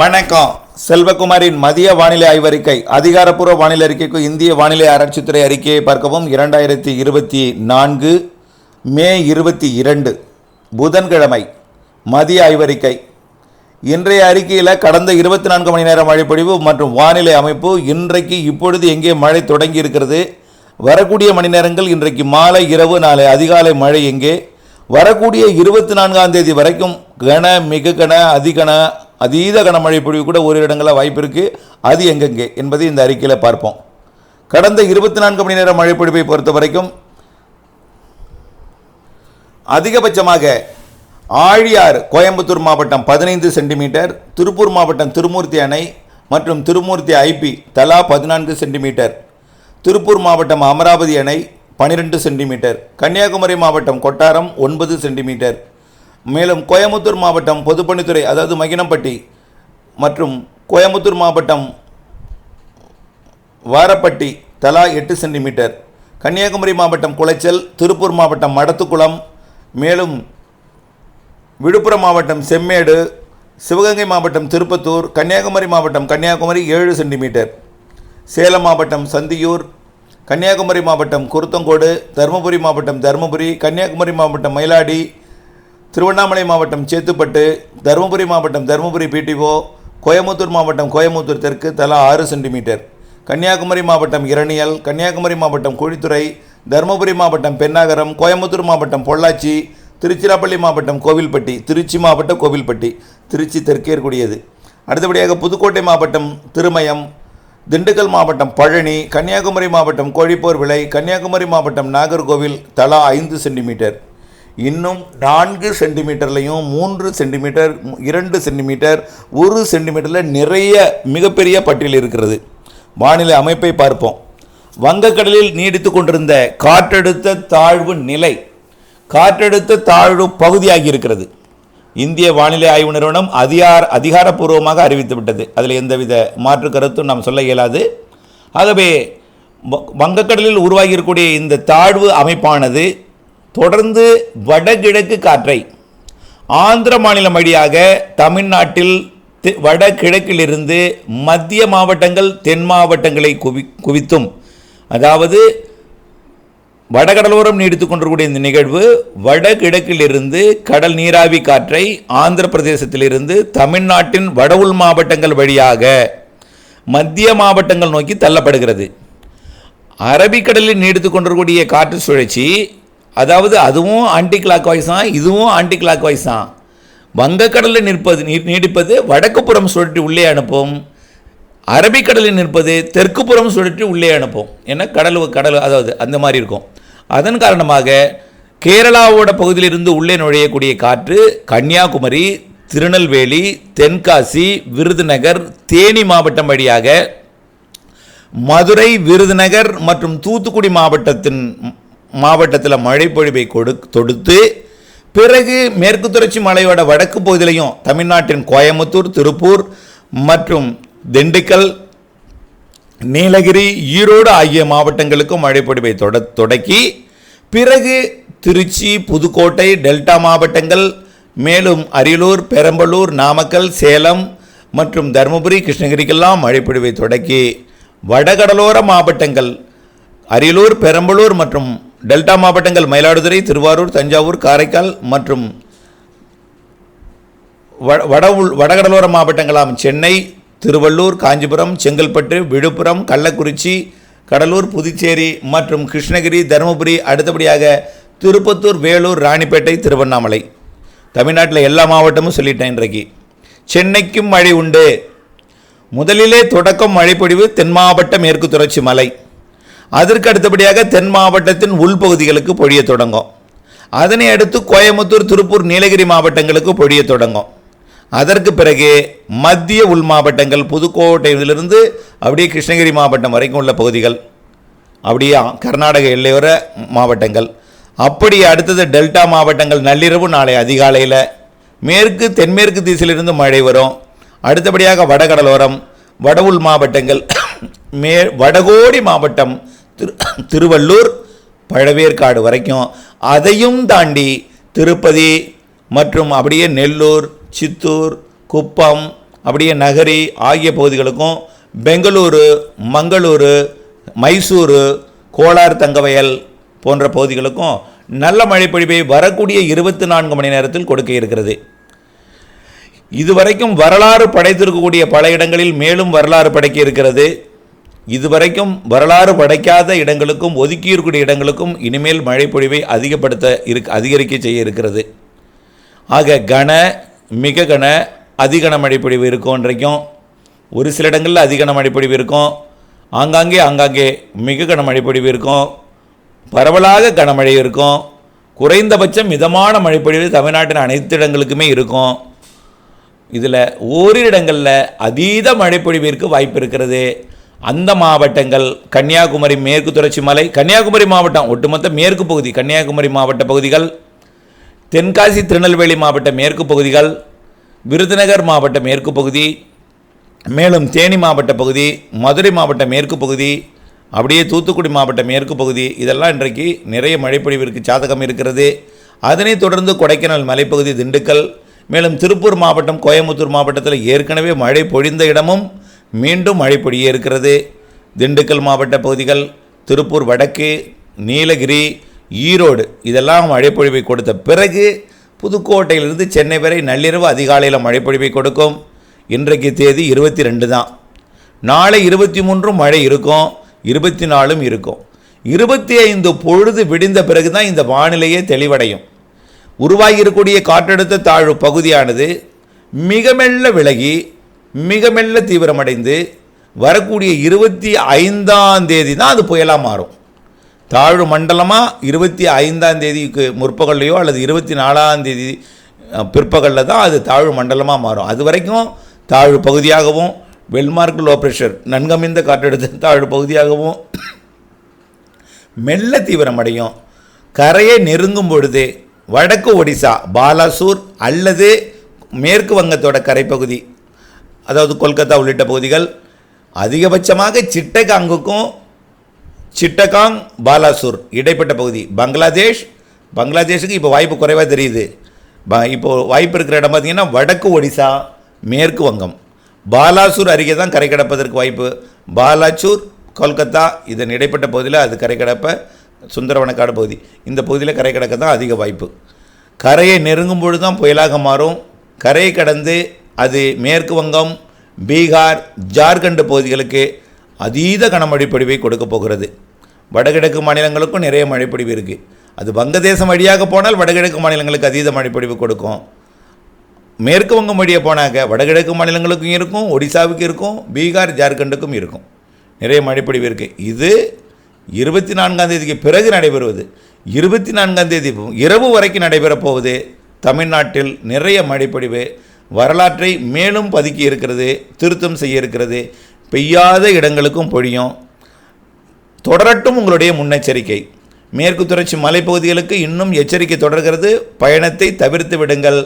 வணக்கம். செல்வகுமாரின் மதிய வானிலை ஆய்வறிக்கை அதிகாரப்பூர்வ வானிலை அறிக்கைக்கு இந்திய வானிலை ஆராய்ச்சித்துறை அறிக்கையை பார்க்கவும். இரண்டாயிரத்தி இருபத்தி நான்கு மே இருபத்தி இரண்டு புதன்கிழமை மதிய ஆய்வறிக்கை. இன்றைய அறிக்கையில் கடந்த இருபத்தி நான்கு மணி நேர மழைப்பொழிவு மற்றும் வானிலை அமைப்பு இன்றைக்கு இப்பொழுது எங்கே மழை தொடங்கி இருக்கிறது? வரக்கூடிய மணி நேரங்கள் இன்றைக்கு மாலை இரவு நாளை அதிகாலை மழை எங்கே? வரக்கூடிய இருபத்தி நான்காம் தேதி வரைக்கும் கன மிக கன அதிகன அதீத கனமழை பொழிவு கூட ஒரு இடங்களில் வாய்ப்பு இருக்குது அது எங்கெங்கே என்பதை இந்த அறிக்கையில் பார்ப்போம். கடந்த இருபத்தி நான்கு மணி நேரம் மழை பொழிவை பொறுத்த வரைக்கும் அதிகபட்சமாக ஆழியார் கோயம்புத்தூர் மாவட்டம் பதினைந்து சென்டிமீட்டர் திருப்பூர் மாவட்டம் திருமூர்த்தி அணை மற்றும் திருமூர்த்தி ஐபி தலா பதினான்கு சென்டிமீட்டர் திருப்பூர் மாவட்டம் அமராவதி அணை பனிரெண்டு சென்டிமீட்டர் கன்னியாகுமரி மாவட்டம் கொட்டாரம் ஒன்பது சென்டிமீட்டர் மேலும் கோயம்புத்தூர் மாவட்டம் பொதுப்பணித்துறை அதாவது மகினம்பட்டி மற்றும் கோயம்புத்தூர் மாவட்டம் வாரப்பட்டி தலா எட்டு சென்டிமீட்டர். கன்னியாகுமரி மாவட்டம் குளைச்சல் திருப்பூர் மாவட்டம் மடத்துக்குளம் மேலும் விழுப்புரம் மாவட்டம் செம்மேடு சிவகங்கை மாவட்டம் திருப்பத்தூர் கன்னியாகுமரி மாவட்டம் கன்னியாகுமரி ஏழு சென்டிமீட்டர். சேலம் மாவட்டம் சந்தியூர் கன்னியாகுமரி மாவட்டம் குருத்தங்கோடு தருமபுரி மாவட்டம் தருமபுரி கன்னியாகுமரி மாவட்டம் மயிலாடி திருவண்ணாமலை மாவட்டம் சேத்துப்பட்டு தருமபுரி மாவட்டம் தருமபுரி பிடிஓ கோயமுத்தூர் மாவட்டம் கோயமுத்தூர் தெற்கு தலா ஆறு சென்டிமீட்டர். கன்னியாகுமரி மாவட்டம் இரணியல் கன்னியாகுமரி மாவட்டம் கோழித்துறை தருமபுரி மாவட்டம் பென்னாகரம் கோயமுத்தூர் மாவட்டம் பொள்ளாச்சி திருச்சிராப்பள்ளி மாவட்டம் கோவில்பட்டி திருச்சி மாவட்டம் கோவில்பட்டி திருச்சி தெற்கேற்குடியது. அடுத்தபடியாக புதுக்கோட்டை மாவட்டம் திருமயம் திண்டுக்கல் மாவட்டம் பழனி கன்னியாகுமரி மாவட்டம் கோழிப்போர் விலை கன்னியாகுமரி மாவட்டம் நாகர்கோவில் தலா ஐந்து சென்டிமீட்டர். இன்னும் நான்கு சென்டிமீட்டர்லையும் மூன்று சென்டிமீட்டர் இரண்டு சென்டிமீட்டர் ஒரு சென்டிமீட்டரில் நிறைய மிகப்பெரிய பட்டியல் இருக்கிறது. வானிலை அமைப்பை பார்ப்போம். வங்கக்கடலில் நீடித்து கொண்டிருந்த காற்றழுத்த தாழ்வு நிலை காற்றழுத்த தாழ்வு பகுதியாகி இருக்கிறது. இந்திய வானிலை ஆய்வு நிறுவனம் அதிகார அதிகாரப்பூர்வமாக அறிவித்துவிட்டது. அதில் எந்தவித மாற்று கருத்தும் நாம் சொல்ல இயலாது. ஆகவே வ- வங்கக்கடலில் உருவாகியிருக்கக்கூடிய இந்த தாழ்வு அமைப்பானது தொடர்ந்து வடகிழக்கு காற்றை ஆந்திர மாநிலம் வழியாக தமிழ்நாட்டில் வடகிழக்கிலிருந்து மத்திய மாவட்டங்கள் தென் மாவட்டங்களை குவி குவித்தும். அதாவது வடகடலோரம் நீடித்துக் கொண்டிருக்கூடிய இந்த நிகழ்வு வடகிழக்கிலிருந்து கடல் நீராவி காற்றை ஆந்திர பிரதேசத்திலிருந்து தமிழ்நாட்டின் வட உள் மாவட்டங்கள் வழியாக மத்திய மாவட்டங்கள் நோக்கி தள்ளப்படுகிறது. அரபிக்கடலில் நீடித்துக் கொண்டிருக்கூடிய காற்று சுழற்சி அதாவது அதுவும் ஆன்டி கிளாக் வாய்ஸ் தான் இதுவும் ஆன்டி கிளாக் வாய்ஸ் தான். வங்கக்கடலில் நிற்பது நீ- நீடிப்பது வடக்கு புறம் சுழற்றி உள்ளே அனுப்பும். அரபிக்கடலில் நிற்பது தெற்கு புறம் சுழற்றி உள்ளே அனுப்பும். ஏன்னா கடல் கடல் அதாவது அந்த மாதிரி இருக்கும். அதன் காரணமாக கேரளாவோட பகுதியிலிருந்து உள்ளே நுழையக்கூடிய காற்று கன்னியாகுமரி திருநெல்வேலி தென்காசி விருதுநகர் தேனி மாவட்டம் வழியாக மதுரை விருதுநகர் மற்றும் தூத்துக்குடி மாவட்டத்தின் மாவட்டத்தில் மழைப்பொழிவை கொடு தொடுத்து பிறகு மேற்கு தொடர்ச்சி மலையோட வடக்கு பகுதியிலையும் தமிழ்நாட்டின் கோயம்புத்தூர் திருப்பூர் மற்றும் திண்டுக்கல் நீலகிரி ஈரோடு ஆகிய மாவட்டங்களுக்கும் மழைப்பொழிவை தொட தொடக்கி பிறகு திருச்சி புதுக்கோட்டை டெல்டா மாவட்டங்கள் மேலும் அரியலூர் பெரம்பலூர் நாமக்கல் சேலம் மற்றும் தருமபுரி கிருஷ்ணகிரிக்கெல்லாம் மழைப்பொழிவை தொடக்கி வடகடலோர மாவட்டங்கள் அரியலூர் பெரம்பலூர் மற்றும் டெல்டா மாவட்டங்கள் மயிலாடுதுறை திருவாரூர் தஞ்சாவூர் காரைக்கால் மற்றும் வட வட உள் வடகடலோர மாவட்டங்களாம் சென்னை திருவள்ளூர் காஞ்சிபுரம் செங்கல்பட்டு விழுப்புரம் கள்ளக்குறிச்சி கடலூர் புதுச்சேரி மற்றும் கிருஷ்ணகிரி தருமபுரி அடுத்தபடியாக திருப்பத்தூர் வேலூர் ராணிப்பேட்டை திருவண்ணாமலை. தமிழ்நாட்டில் எல்லா மாவட்டமும் சொல்லிட்டேன் இன்றைக்கு. சென்னைக்கும் மழை உண்டு. முதலிலே தொடக்கம் மழைப்பொழிவு தென் மாவட்ட மேற்கு தொடர்ச்சி மலை. அதற்கு அடுத்தபடியாக தென் மாவட்டத்தின் உள்பகுதிகளுக்கு பொழிய தொடங்கும். அதனை அடுத்து கோயம்புத்தூர் திருப்பூர் நீலகிரி மாவட்டங்களுக்கு பொழிய தொடங்கும். அதற்கு பிறகு மத்திய உள் மாவட்டங்கள் புதுக்கோட்டையிலிருந்து அப்படியே கிருஷ்ணகிரி மாவட்டம் வரைக்கும் உள்ள பகுதிகள் அப்படியே கர்நாடக எல்லையோர மாவட்டங்கள். அப்படி அடுத்தது டெல்டா மாவட்டங்கள் நள்ளிரவு நாளை அதிகாலையில் மேற்கு தென்மேற்கு திசையிலிருந்து மழை வரும். அடுத்தபடியாக வடகடலோரம் வட உள் மாவட்டங்கள் மே வடகோடி மாவட்டம் திரு திருவள்ளூர் பழவேற்காடு வரைக்கும். அதையும் தாண்டி திருப்பதி மற்றும் அப்படியே நெல்லூர் சித்தூர் குப்பம் அப்படியே நகரி ஆகிய பகுதிகளுக்கும் பெங்களூரு மங்களூரு மைசூரு கோலார் தங்கவயல் போன்ற பகுதிகளுக்கும் நல்ல மழைப்பொழிவை வரக்கூடிய இருபத்தி நான்கு மணி நேரத்தில் கொடுக்க இருக்கிறது. இதுவரைக்கும் வரலாறு படைத்திருக்கக்கூடிய பல இடங்களில் மேலும் வரலாறு படைக்க இருக்கிறது. இதுவரைக்கும் வரலாறு படைக்காத இடங்களுக்கும் ஒதுக்கி இருக்கக்கூடிய இடங்களுக்கும் இனிமேல் மழைப்பொழிவை அதிகப்படுத்த இருக் அதிகரிக்க செய்ய இருக்கிறது. ஆக கன மிக கன அதிகன மழைப்பொழிவு இருக்கும் இன்றைக்கும் ஒரு சில இடங்களில் அதிகன மழைப்பொழிவு இருக்கும். ஆங்காங்கே ஆங்காங்கே மிக கன மழைப்பொழிவு இருக்கும். பரவலாக கனமழை இருக்கும். குறைந்தபட்சம் மிதமான மழைப்பொழிவு தமிழ்நாட்டின் அனைத்து இடங்களுக்குமே இருக்கும். இதில் ஓரிரு இடங்களில் அதீத மழைப்பொழிவிற்கு வாய்ப்பு இருக்கிறது. அந்த மாவட்டங்கள் கன்னியாகுமரி மேற்கு தொடர்ச்சி மலை கன்னியாகுமரி மாவட்டம் ஒட்டுமொத்த மேற்கு பகுதி கன்னியாகுமரி மாவட்ட பகுதிகள் தென்காசி திருநெல்வேலி மாவட்ட மேற்கு பகுதிகள் விருதுநகர் மாவட்ட மேற்கு பகுதி மேலும் தேனி மாவட்ட பகுதி மதுரை மாவட்ட மேற்கு பகுதி அப்படியே தூத்துக்குடி மாவட்ட மேற்கு பகுதி இதெல்லாம் இன்றைக்கு நிறைய மழைப்பொழிவிற்கு சாதகம் இருக்கிறது. அதனைத் தொடர்ந்து கொடைக்கானல் மலைப்பகுதி திண்டுக்கல் மேலும் திருப்பூர் மாவட்டம் கோயம்புத்தூர் மாவட்டத்தில் ஏற்கனவே மழை பொழிந்த இடமும் மீண்டும் மழை பொழிய இருக்கிறது. திண்டுக்கல் மாவட்ட பகுதிகள் திருப்பூர் வடக்கு நீலகிரி ஈரோடு இதெல்லாம் மழைப்பொழிவை கொடுத்த பிறகு புதுக்கோட்டையிலிருந்து சென்னை வரை நள்ளிரவு அதிகாலையில் மழைப்பொழிவை கொடுக்கும். இன்றைக்கு தேதி இருபத்தி ரெண்டு தான். நாளை இருபத்தி மூன்றும் மழை இருக்கும் இருபத்தி நாலும் இருக்கும். இருபத்தி ஐந்து பொழுது விடிந்த பிறகு தான் இந்த வானிலையே தெளிவடையும். உருவாகியிருக்கக்கூடிய காற்றழுத்த தாழ்வு பகுதியானது மிக மெல்ல விலகி மிக மெல்ல தீவிரமடைந்து வரக்கூடிய இருபத்தி ஐந்தாம் தேதி தான் அது புயலாக மாறும். தாழ்வு மண்டலமாக இருபத்தி ஐந்தாம் தேதிக்கு முற்பகல்லையோ அல்லது இருபத்தி நாலாம் தேதி பிற்பகலில் தான் அது தாழ்வு மண்டலமாக மாறும். அது வரைக்கும் தாழ்வு பகுதியாகவும் வெல்மார்க் லோ ப்ரெஷர் நன்கமிந்த காற்றழுத்த தாழ்வு பகுதியாகவும் மெல்ல தீவிரமடையும். கரையை நெருங்கும் பொழுது வடக்கு ஒடிசா பாலாசூர் அல்லது மேற்கு வங்கத்தோட கரைப்பகுதி அதாவது கொல்கத்தா உள்ளிட்ட பகுதிகள் அதிகபட்சமாக சிட்டகாங்குக்கும் சிட்டகாங் பாலாசூர் இடைப்பட்ட பகுதி. பங்களாதேஷ் பங்களாதேஷுக்கு இப்போ வாய்ப்பு குறைவாக தெரியுது. ப இப்போது வாய்ப்பு இருக்கிற இடம் பார்த்திங்கன்னா வடக்கு ஒடிசா மேற்கு வங்கம். பாலாசூர் அருகே தான் கரை கடப்பதற்கு வாய்ப்பு. பாலாச்சூர் கொல்கத்தா இதன் இடைப்பட்ட பகுதியில் அது கரை கடப்ப சுந்தரவனக்காடு பகுதி. இந்த பகுதியில் கரை கடக்க தான் அதிக வாய்ப்பு. கரையை நெருங்கும் பொழுது தான் புயலாக மாறும். கரையை கடந்து அது மேற்கு வங்கம் பீகார் ஜார்க்கண்ட் பகுதிகளுக்கு அதீத கனமழை பொழிவை கொடுக்க போகிறது. வடகிழக்கு மாநிலங்களுக்கும் நிறைய மழைப்பொழிவு இருக்குது அது வங்கதேசம் வழியாக போனால் வடகிழக்கு மாநிலங்களுக்கு அதீத மழைப்பொழிவு கொடுக்கும். மேற்கு வங்கம் வழியாக போனாக்க வடகிழக்கு மாநிலங்களுக்கும் இருக்கும் ஒடிசாவுக்கு இருக்கும் பீகார் ஜார்க்கண்டுக்கும் இருக்கும். நிறைய மழைப்பொழிவு இருக்குது இது இருபத்தி நான்காம் தேதிக்கு பிறகு நடைபெறுவது. இருபத்தி நான்காம் தேதி இரவு வரைக்கும் நடைபெறப் போவது தமிழ்நாட்டில் நிறைய மழைப்பொழிவு. வரலாற்றை மேலும் பதுக்கி இருக்கிறது திருத்தம் செய்ய இருக்கிறது பெய்யாத இடங்களுக்கும் பொழியும். தொடரட்டும் உங்களுடைய முன்னெச்சரிக்கை. மேற்கு தொடர்ச்சி மலைப்பகுதிகளுக்கு இன்னும் எச்சரிக்கை தொடர்கிறது. பயணத்தை தவிர்த்து விடுங்கள்.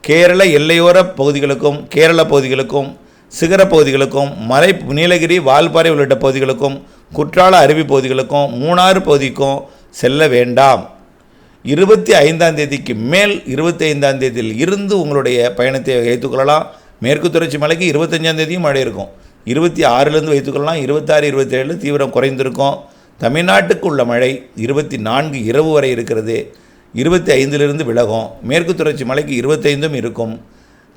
கேரள எல்லையோர பகுதிகளுக்கும் கேரள பகுதிகளுக்கும் சிகர பகுதிகளுக்கும் மலை நீலகிரி வால்பாறை உள்ளிட்ட பகுதிகளுக்கும் குற்றால அருவி பகுதிகளுக்கும் மூணாறு பகுதிக்கும் செல்ல வேண்டாம். இருபத்தி ஐந்தாம் தேதிக்கு மேல் இருபத்தி ஐந்தாம் தேதியில் இருந்து உங்களுடைய பயணத்தை வைத்துக்கொள்ளலாம் மேற்கு தொடர்ச்சி மலைக்கு இருபத்தஞ்சாம் தேதியும் மழை இருக்கும். இருபத்தி ஆறுலேருந்து வைத்துக்கொள்ளலாம் இருபத்தாறு இருபத்தேழு தீவிரம் குறைந்திருக்கும். தமிழ்நாட்டுக்கு உள்ள மழை இருபத்தி நான்கு இரவு வரை இருக்கிறது. இருபத்தி ஐந்திலிருந்து விலகும். மேற்கு தொடர்ச்சி மலைக்கு இருபத்தைந்தும் இருக்கும்.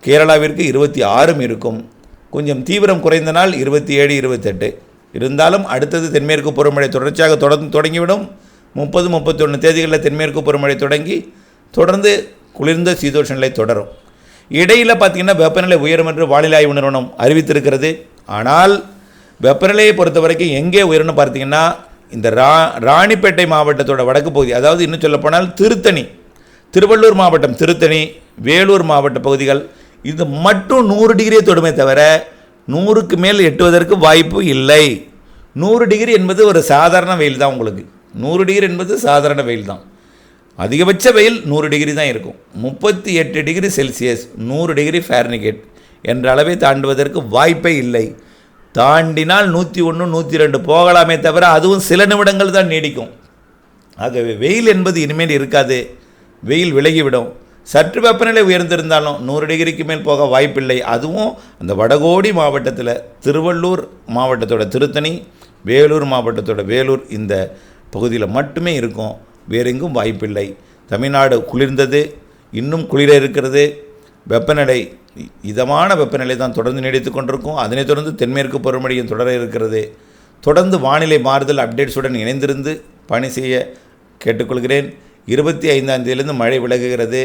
கேரளாவிற்கு இருபத்தி ஆறும் இருக்கும். கொஞ்சம் தீவிரம் குறைந்த நாள் இருபத்தி ஏழு இருபத்தெட்டு இருந்தாலும் அடுத்தது தென்மேற்கு பருவமழை தொடர்ச்சியாக தொடர்ந்து தொடங்கிவிடும். முப்பது முப்பத்தொன்று தேதிகளில் தென்மேற்கு பருவமழை தொடங்கி தொடர்ந்து குளிர்ந்த சீதோஷ நிலை தொடரும். இடையில் பார்த்தீங்கன்னா வெப்பநிலை உயரும் என்று வானிலை ஆய்வு நிறுவனம் அறிவித்திருக்கிறது. ஆனால் வெப்பநிலையை பொறுத்த வரைக்கும் எங்கே உயரும்னு பார்த்தீங்கன்னா இந்த ரா ராணிப்பேட்டை மாவட்டத்தோட வடக்கு பகுதி அதாவது இன்னும் சொல்லப்போனால் திருத்தணி திருவள்ளூர் மாவட்டம் திருத்தணி வேலூர் மாவட்ட பகுதிகள் இது மட்டும் நூறு டிகிரியை தொடுமே தவிர நூறுக்கு மேல் எட்டுவதற்கு வாய்ப்பு இல்லை. நூறு டிகிரி என்பது ஒரு சாதாரண வெயில் தான் உங்களுக்கு. நூறு டிகிரி என்பது சாதாரண வெயில் தான். அதிகபட்ச வெயில் நூறு டிகிரி தான் இருக்கும். முப்பத்தி எட்டு டிகிரி செல்சியஸ் நூறு டிகிரி ஃபேர்னிகேட் என்ற அளவை தாண்டுவதற்கு வாய்ப்பே இல்லை. தாண்டினால் நூற்றி ஒன்று நூற்றி ரெண்டு போகலாமே தவிர அதுவும் சில நிமிடங்கள் தான் நீடிக்கும். ஆகவே வெயில் என்பது இனிமேல் இருக்காது. வெயில் விலகிவிடும். சற்று வெப்பநிலை உயர்ந்திருந்தாலும் நூறு டிகிரிக்கு மேல் போக வாய்ப்பில்லை. அதுவும் அந்த வடகோடி மாவட்டத்தில் திருவள்ளூர் மாவட்டத்தோட திருத்தணி வேலூர் மாவட்டத்தோட வேலூர் இந்த பகுதியில் மட்டுமே இருக்கும். வேறெங்கும் வாய்ப்பில்லை. தமிழ்நாடு குளிர்ந்தது இன்னும் குளிர இருக்கிறது. வெப்பநிலை இதமான வெப்பநிலை தான் தொடர்ந்து நீடித்து கொண்டிருக்கும். அதனைத் தொடர்ந்து தென்மேற்கு பருவமழையும் தொடர இருக்கிறது. தொடர்ந்து வானிலை மாறுதல் அப்டேட்ஸுடன் இணைந்திருந்து பணி செய்ய கேட்டுக்கொள்கிறேன். இருபத்தி ஐந்தாம் தேதியிலிருந்து மழை விலகுகிறது.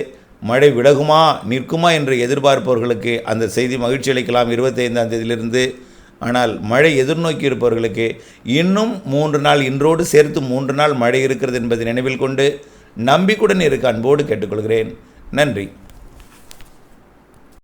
மழை விலகுமா நிற்குமா என்று எதிர்பார்ப்பவர்களுக்கு அந்த செய்தி மகிழ்ச்சி அளிக்கலாம். இருபத்தி ஐந்தாம் தேதியிலிருந்து ஆனால் மழை எதிர்நோக்கி இருப்பவர்களுக்கு இன்னும் மூன்று நாள் இன்றோடு சேர்த்து மூன்று நாள் மழை இருக்கிறது என்பதை நினைவில் கொண்டு நம்பிக்குடன் இருக்க அன்போடு கேட்டுக்கொள்கிறேன். நன்றி.